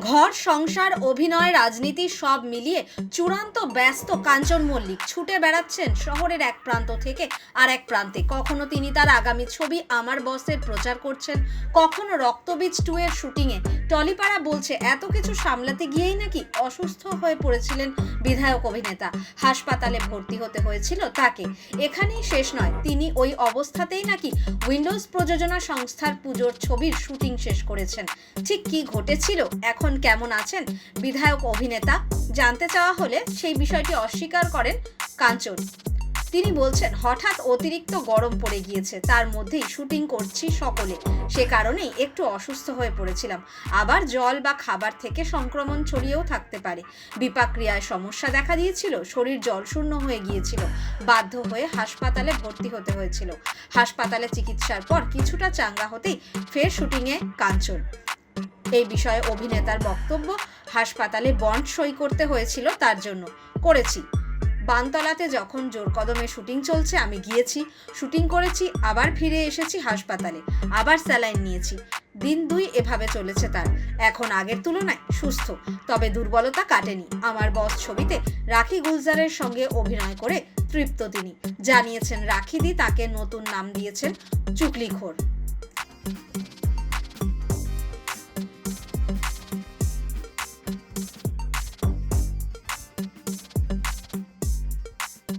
ঘর, সংসার, অভিনয়, রাজনীতি সব মিলিয়ে চূড়ান্ত ব্যস্ত কাঞ্চন মল্লিক ছুটে বেড়াচ্ছেন শহরের এক প্রান্ত থেকে আর এক প্রান্তে। কখনো তিনি তার আগামী ছবি আমার বসের প্রচার করছেন, কখনো রক্তবীজ টু এর শুটিংয়ে। টলিপাড়া বলছে, এত কিছু সামলাতে গিয়েই নাকি অসুস্থ হয়ে পড়েছিলেন বিধায়ক অভিনেতা। হাসপাতালে ভর্তি হতে হয়েছিল তাকে। এখানেই শেষ নয়। তিনি ওই অবস্থাতেই নাকি উইন্ডোজ প্রযোজনা সংস্থার পুজোর ছবির শুটিং শেষ করেছেন। ঠিক কি ঘটেছিল? এখন কেমন আছেন বিধায়ক অভিনেতা? জানতে চাওয়া হলে সেই বিষয়টি অস্বীকার করেন কাঞ্চন। তিনি বলছেন, হঠাৎ অতিরিক্ত গরম পড়ে গিয়েছে। তার মধ্যেই শুটিং করছি সকলে। সে কারণেই একটু অসুস্থ হয়ে পড়েছিলাম। আবার জল বা খাবার থেকে সংক্রমণ ছড়িয়েও থাকতে পারে। বিপাক্রিয়ায় সমস্যা দেখা দিয়েছিল, শরীর জলশূন্য হয়ে গিয়েছিল। বাধ্য হয়ে হাসপাতালে ভর্তি হতে হয়েছিল। হাসপাতালে চিকিৎসার পর কিছুটা চাঙ্গা হতেই ফের শুটিংয়ে কাঞ্চন। এই বিষয়ে অভিনেতার বক্তব্য, হাসপাতালে বন্ড সই করতে হয়েছিল তার জন্য। করেছি। বানতলাতে যখন জোর কদমে শুটিং চলছে, আমি গিয়েছি, শুটিং করেছি, আবার ফিরে এসেছি হাসপাতালে, আবার স্যালাইন নিয়েছি। দিন দুই এভাবে চলেছে তার। এখন আগের তুলনায় সুস্থ, তবে দুর্বলতা কাটেনি। আমার বস ছবিতে রাখি গুলজারের সঙ্গে অভিনয় করে তৃপ্ত তিনি। জানিয়েছেন রাখিদি তাকে নতুন নাম দিয়েছেন চুকলিখোর।